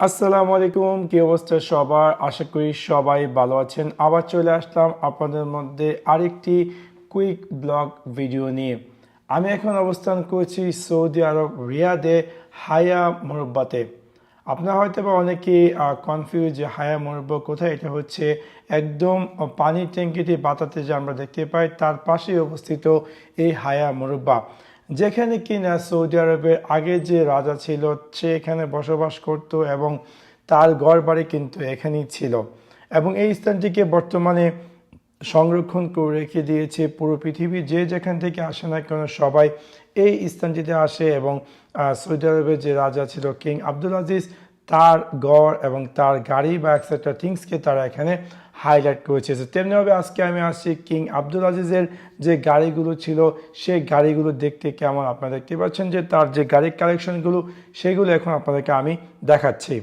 আসসালামু আলাইকুম, কি অবস্থা সবার? আশা করি সবাই ভালো আছেন। আবার চলে আসলাম আপনাদের মধ্যে আরেকটি কুইক ব্লগ ভিডিও নিয়ে। আমি এখন অবস্থান করছি সৌদি আরব রিয়াদে হায়া মোরব্বাতে। আপনারা হয়তো বা অনেকেই কনফিউজ যে হায়া মোরব্বা কোথায়, এটা হচ্ছে একদম পানির ট্যাঙ্কিটি বাতাতে যে আমরা দেখতে পাই, তার পাশেই অবস্থিত এই হায়া মোরব্বা। যেখানে কিনা সৌদি আরবের আগে যে রাজা ছিল, সে এখানে বসবাস করত এবং তার ঘর বাড়ি কিন্তু এখানেই ছিল। এবং এই স্থানটিকে বর্তমানে সংরক্ষণ করে রেখে দিয়েছে পুরো পৃথিবী। যে যেখান থেকে আসে না কেন সবাই এই স্থানটিতে আসে এবং সৌদি আরবের যে রাজা ছিল কিং আব্দুল আজিজ, তার গড় এবং তার গাড়ি বা একসেট্রা থিংসকে তারা এখানে হাইলাইট করেছে। তেমনিভাবে আজকে আমি আসছি কিং আব্দুল আজিজের যে গাড়িগুলো ছিল, সেই গাড়িগুলো দেখতে কেমন আপনারা দেখতে পাচ্ছেন যে তার যে গাড়ির কালেকশনগুলো সেগুলো এখন আপনাদেরকে আমি দেখাচ্ছি।